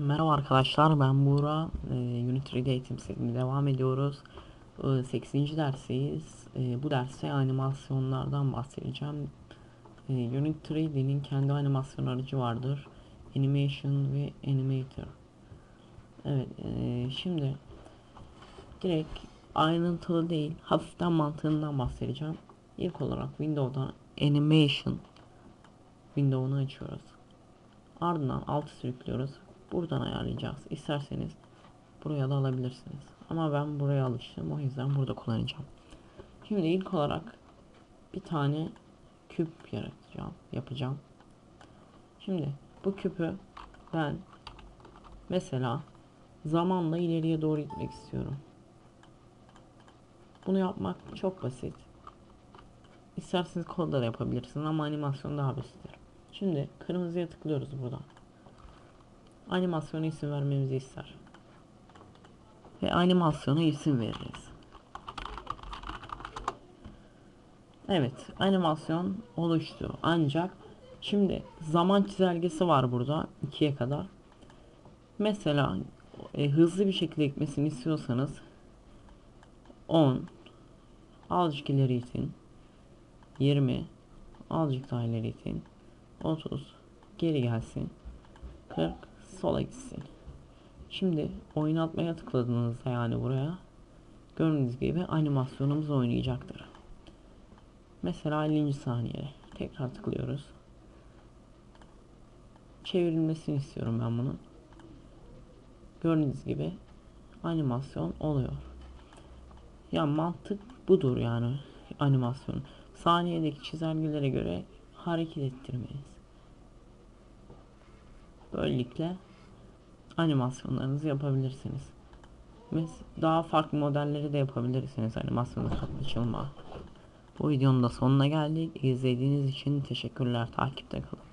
Merhaba arkadaşlar ben Buğra. Ee, Unity 3'de eğitim serimine devam ediyoruz. Ee, 8. dersteyiz ee, bu derste animasyonlardan bahsedeceğim. Ee, Unity 3D'nin kendi animasyon aracı vardır. Animation ve Animator. Evet ee, şimdi direkt ayrıntılı değil hafiften mantığından bahsedeceğim. İlk olarak Windows'dan Animation Window'unu açıyoruz. Ardından altı sürüklüyoruz. Buradan ayarlayacağız. İsterseniz buraya da alabilirsiniz. Ama ben buraya alıştım. O yüzden burada kullanacağım. Şimdi ilk olarak bir tane küp yaratacağım. Yapacağım. Şimdi bu küpü ben mesela zamanla ileriye doğru gitmek istiyorum. Bunu yapmak çok basit. İsterseniz kodda da yapabilirsiniz ama animasyon daha basittir. Şimdi kırmızıya tıklıyoruz buradan. Animasyona isim vermemizi ister. Ve animasyona isim veririz. Evet, animasyon oluştu. Ancak şimdi zaman çizelgesi var burada 2'ye kadar. Mesela e, hızlı bir şekilde gitmesini istiyorsanız 10 azıcık ileri itin 20 azıcık daha ileri itin 30 geri gelsin 40 sola gitsin. Şimdi oynatmaya tıkladığınızda yani buraya gördüğünüz gibi animasyonumuz oynayacaktır. Mesela 50. saniye tekrar tıklıyoruz. Çevrilmesini istiyorum ben bunun. Gördüğünüz gibi animasyon oluyor. Ya mantık budur yani animasyon. Saniyedeki çizelgelere göre hareket ettirmeniz. Böylelikle animasyonlarınızı yapabilirsiniz. Ve daha farklı modelleri de yapabilirsiniz animasyonda açılma. Bu videonun da sonuna geldik. İzlediğiniz için teşekkürler. Takipte kalın.